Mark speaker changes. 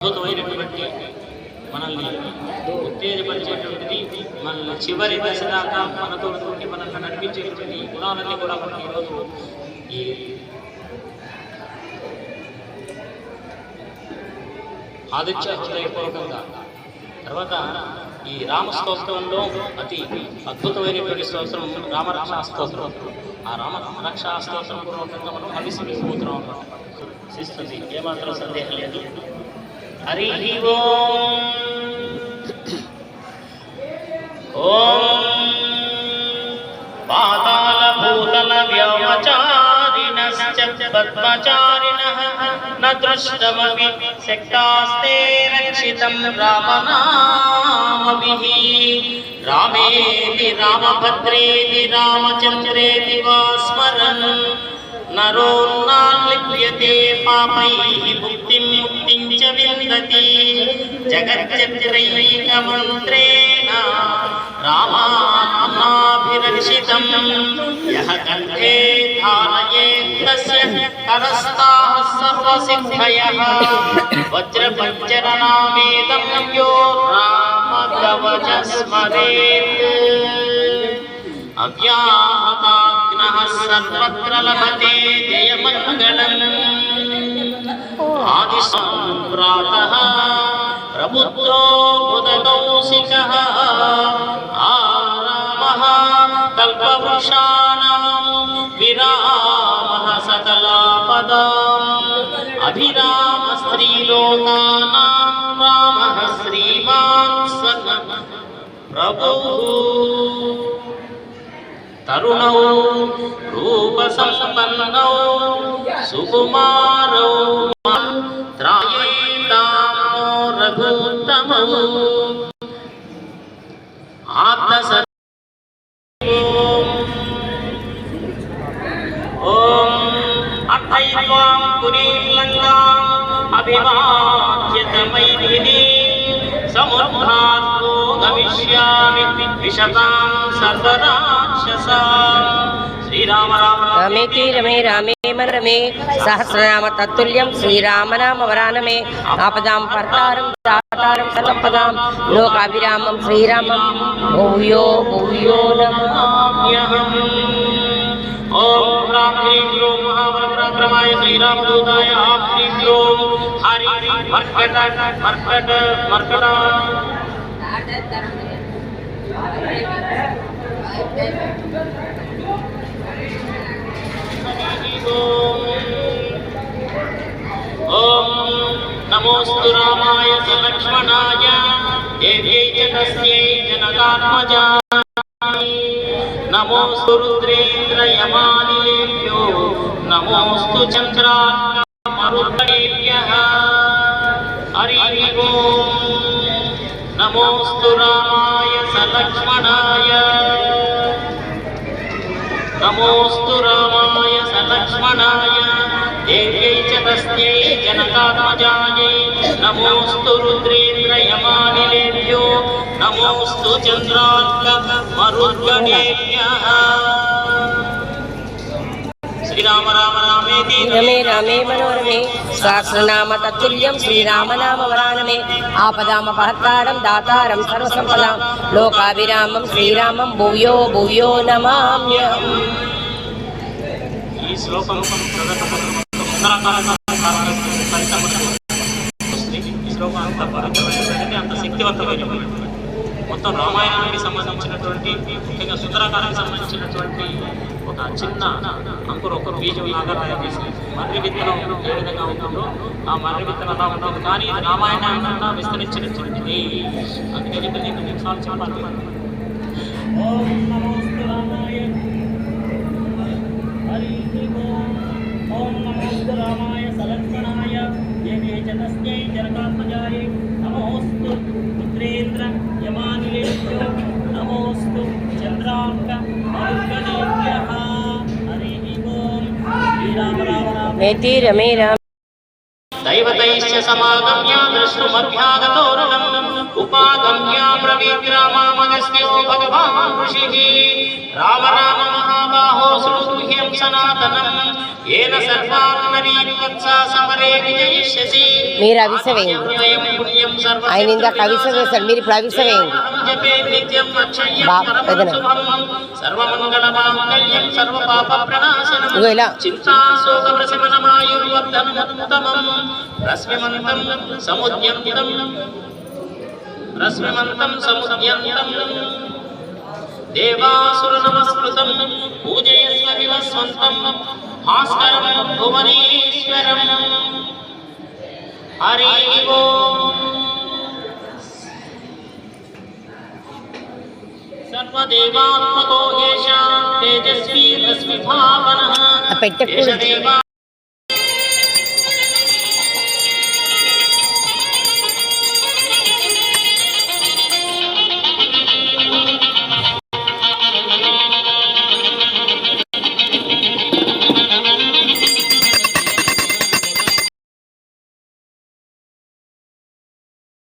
Speaker 1: అద్భుతమైనటువంటి మనల్ని ఉత్తేజపరిచేటువంటిది మనల్ని చివరి దశ దాకా మనతో ఉండి మనల్ని నడిపించేటువంటి గుణాలన్నీ కూడా మనం ఈరోజు ఈ ఆదిత్య హృదయపూర్వకంగా తర్వాత ఈ రామ స్తోత్రంలో అతి అద్భుతమైనటువంటి స్తోత్రం రామరక్షా స్తోత్రం. ఆ రామ రక్షా స్తోత్రం పూర్వకంగా మనం హవిసిపోతున్నాం శిస్తుంది ఏమాత్రం సందేహం లేదు. हरि ओम। ओम। पाताल भूतल व्योमचारिणश्च पद्मचारिणः न दृष्टमपि शक्तास्ते रक्षितं रामनामभिः। रामेति रामभद्रेति रामचन्द्रेति वा स्मरन् नरोन्नाल्लिप्यते पापैः చ జగచ్చత్రైకమంత్రేణ రామాభిరక్షితం యః కంఠే ధారయేత్తస్య కరస్తాః సర్వసిద్ధయः. వజ్రపంచరణామేదం యో రామకవచ స్మరేత్ అవ్యాహతాగ్నః సర్వత్ర లభతే జయమంగళం. ఆదిసంప్రాతः ప్రబుద్ధో బుధకౌశికः ఆరామः కల్పవృక్షాణాం విరామः సకలాపదాम् అభిరామ స్త్రీలోకానాం రామः శ్రీమాన్ సన్ ప్రభుः తరుణౌ రూపసంపన్నౌ ఆత్మ ఓం అర్థైత్వాం పురీం లంకాం సముద్ధాత్మో గమిష్యామి విశతాం సర్వరాక్షసాం శ్రీరామ రామ
Speaker 2: రమేతి రమే రామే మనరమే సహస్రనామ తత్తుల్యం శ్రీరామనామ వరానమే ఆపదాం పర్తారం దాతారం సర్వపదాం లోకాభిరామం శ్రీరామం భూయో భూయో నమః
Speaker 1: నమామ్యహం. ఓం హ్రాం హ్రీం క్లీం మహాబలపరాక్రమాయ శ్రీరామదూతాయ ఆం హ్రీం క్లీం హరి మర్కట మర్కట మర్కట ఓం నమోస్తు రామాయ లక్ష్మణాయ దేవ్యై చ తస్యై జనకాత్మజాయ నమోస్తు రుద్రేంద్రయమానిలేభ్యో నమోస్తు చంద్రామరుద్రేభ్యః హరి ఓం నమోస్తు రామాయ సలక్ష్మణాయ నమోస్తు రామాయ సలక్ష్మణాయ దేవ్యై చ తస్యై జనకాత్మజాయై నమోస్తు రుద్రేంద్రయమానిలేభ్యో నమోస్తు చంద్రార్క మరుద్గణేభ్యః రామ
Speaker 2: రమే రామే మనోరమే సహస్రనామ తత్తుల్యం శ్రీరామనామ వరానమే ఆపదామ పహత్తారం దాతారం సర్వసంపదాం లోకాభిరామం శ్రీరామం భూయో భూయో
Speaker 1: ఈ శ్లోకం. ఈ శ్లోకం అంత అంత శక్తివంతమైనటువంటి మొత్తం రామాయణానికి సంబంధించినటువంటి ముఖ్యంగా సుందరాకారానికి సంబంధించినటువంటి ఒక చిన్న అంకుర ఒక బీజం లాగా తయారు చేసి మర్రి విత్తనం ఏ విధంగా ఉంటుందో ఆ మర్రి విత్తనం అలా ఉంటుంది. కానీ రామాయణాన్ని విస్తరించినటువంటిది. అందుకని చెప్పి నేను నిమిషాలు చెప్పాలి ఓం నమోస్తు రామాయ హరి ఓం ఓం నమోస్తు రామాయ సలక్షణాయ దేవే చ తస్యై జనకాత్మజాయ నమోస్తు పుత్రేంద్ర యమానిలేభ్యో నమోస్తు చంద్రాంక మరుద్గణేభ్యః హరి నేతి రమే రామ దైవతైశ్చ సమాగమ్య రామకన్యా ద్రష్టుమభ్యాగతోరణం ఉపాగమ్య బ్రవీద్రామామగస్త్యో భగవాన్ ఋషిః రామ రామ మహాబాహో శృణుహ్యం సనాతనం. ఏన సర్వాన్ నరీన్ వత్సా సమరే విజయిష్యసి.
Speaker 2: మీరు అవిసె వేయండి
Speaker 1: అవ్యయం పుణ్యం సర్వస్య
Speaker 2: ఆయన ఇందాక అవిసె వేశారు మీరు ఇప్పుడు అవిసె వేయండి
Speaker 1: జపే నిత్యం అక్షయ్యం
Speaker 2: బా-
Speaker 1: పరమం
Speaker 2: పెదన.
Speaker 1: శుభం. సర్వమంగళ మాంగళ్యం సర్వపాప ప్రణాశనం
Speaker 2: ఇగో ఇలా
Speaker 1: సముద్యంతం సముద్యంతం. దేవాసుర నమస్కృతం పూజయస్వ వివస్వంతం భాస్కరం భువనేశ్వరం. హరి సర్వదేవాత్మకో తేజస్వీ రశ్మిభావన.